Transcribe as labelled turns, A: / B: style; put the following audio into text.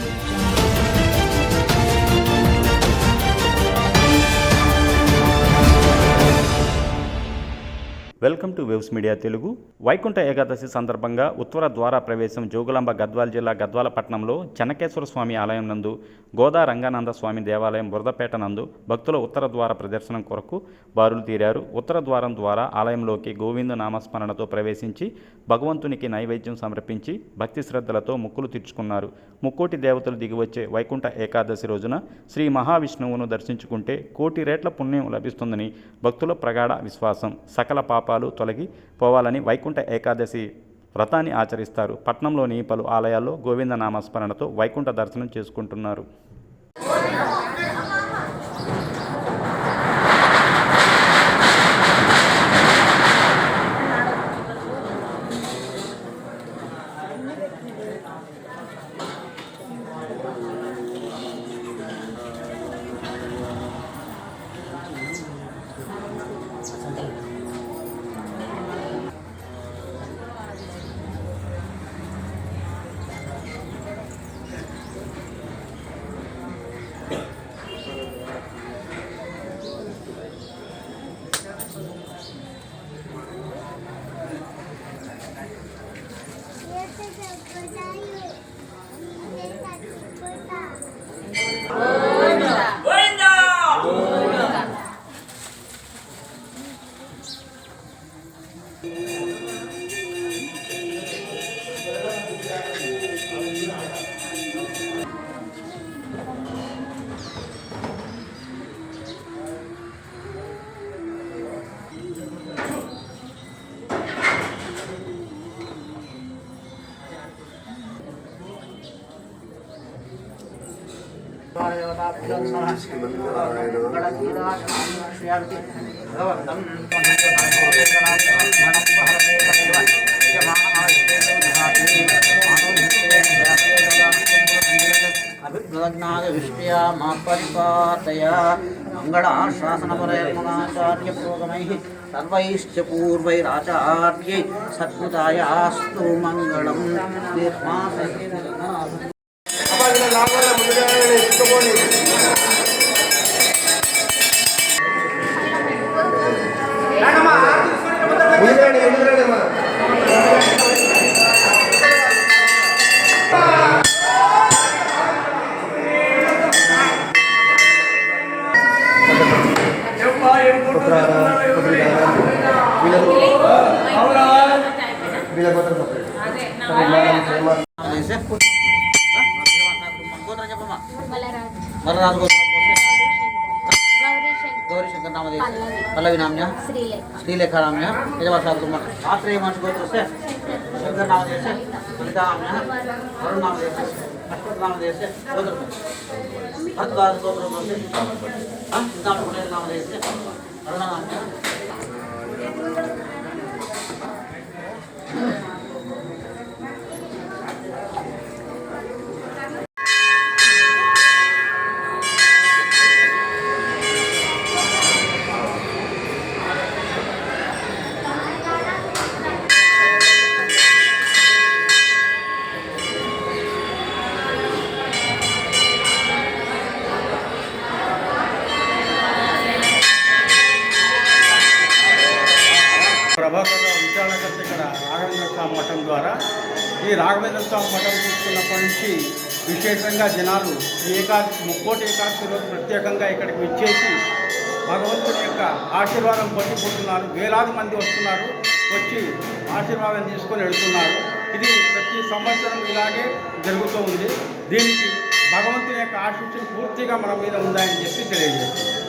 A: Thank you. Welcome to Waves Media Telugu. Vaikuntha Ekadashi సందర్భంగా ఉత్తర ద్వార ప్రవేశం జోగులాంబ గద్వాల జిల్లా గద్వాల పట్టణంలో చెన్నకేశ్వర స్వామి ఆలయం నందు గోదా రంగానంద స్వామి దేవాలయం బురదపేట నందు భక్తుల ఉత్తర ద్వార ప్రదర్శనం కొరకు బారులు తీరారు. ఉత్తర ద్వారం ద్వారా ఆలయంలోకి గోవింద నామస్మరణతో ప్రవేశించి భగవంతునికి నైవేద్యం సమర్పించి భక్తి శ్రద్ధలతో ముక్కులు తీర్చుకున్నారు. ముక్కోటి దేవతలు దిగివచ్చే వైకుంఠ ఏకాదశి రోజున శ్రీ మహావిష్ణువును దర్శించుకుంటే కోటి రేట్ల పుణ్యం లభిస్తుందని భక్తుల ప్రగాఢ విశ్వాసం. సకల పాప పాపాలు తొలగి పోవాలని వైకుంఠ ఏకాదశి వ్రతాన్ని ఆచరిస్తారు. పట్నంలోని పలు ఆలయాల్లో గోవింద నామస్మరణతో వైకుంఠ దర్శనం చేసుకుంటున్నారు.
B: 对 अभिप्रदग्नादिविष्ट्या मा परिपातया सर्वैश्च पूर्वैराचार्यै सद्मुदायास्तु అభిప్రజ్ఞాదృష్ట్యా మా పరిపాతయ మంగళాశాసనపరయమునాచార్యప్రోగమైः సర్వైశ్చ పూర్వైరాచార్యై సత్కృతాయాస్తు మంగళం నిర్మాసే మలరాజు గౌరీ శంకర్ నామదేశ పల్లవి నామ్య శ్రీలేఖ నామ్య యజమాసాలు ఆశ్రయ మనిషి గోత్రస్తే శంకర్ నామదేశ లలిత నామ్య వరుణ్ నామదేశ అశ్వత్ నామదేశ గోత్రం భద్వాద గోత్రం నామదేశ అరుణ నామ్య
C: స్వామి మఠం ద్వారా ఈ రాఘవేంద్ర స్వామి మఠం తీసుకున్నప్పటి నుంచి విశేషంగా జనాలు ఏకాదశి ముక్కోటి ఏకాదశి రోజు ప్రత్యేకంగా ఇక్కడికి విచ్చేసి భగవంతుని యొక్క ఆశీర్వాదం పొందిపోతున్నారు వేలాది మంది వస్తున్నారు. వచ్చి ఆశీర్వాదం తీసుకొని వెళ్తున్నారు. ఇది ప్రతి సంవత్సరం ఇలాగే జరుగుతూ ఉంది. దీనికి భగవంతుని యొక్క ఆశీస్సులు పూర్తిగా మన మీద ఉందని చెప్పి తెలియజేస్తుంది